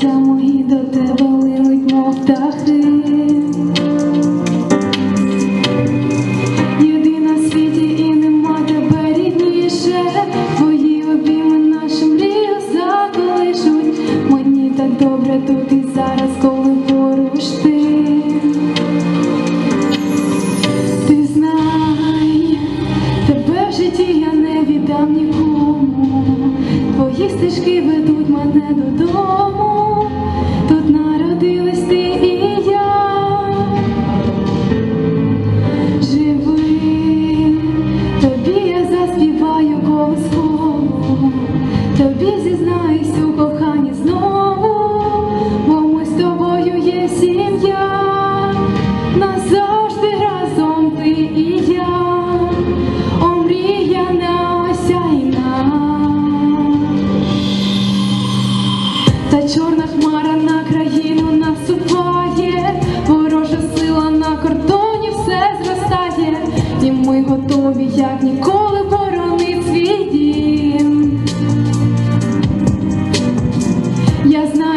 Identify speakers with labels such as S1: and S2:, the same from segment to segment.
S1: Серця мої до тебе линуть, мов птахи. Єдина в світі і нема тебе рідніше, твої обійми нашу мрію заколишуть. Мені добре тут і зараз, коли поруч. Ти знай, тебе в житті я не віддам нікому, твої стежки ведуть мене до. зізнаюсь у коханні знову, бо ми з тобою є сім'я, назавжди разом ти і я, омріяна осяйна. Та чорна хмара на країну насуває, ворожа сила на кордоні все зростає, і ми готові, як ніколи.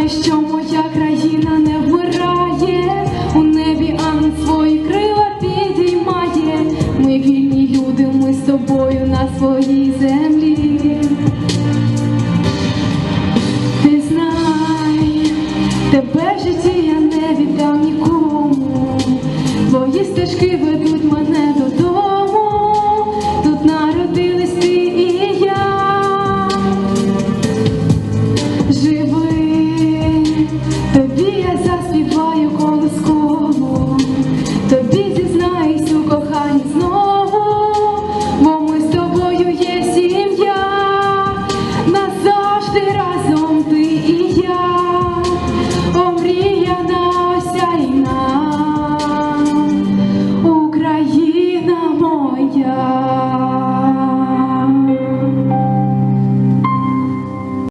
S1: що моя країна не вмирає, у небі ангел свої крила підіймає. Ми вільні люди, ми з тобою на своїй землі. Ти знай тебе.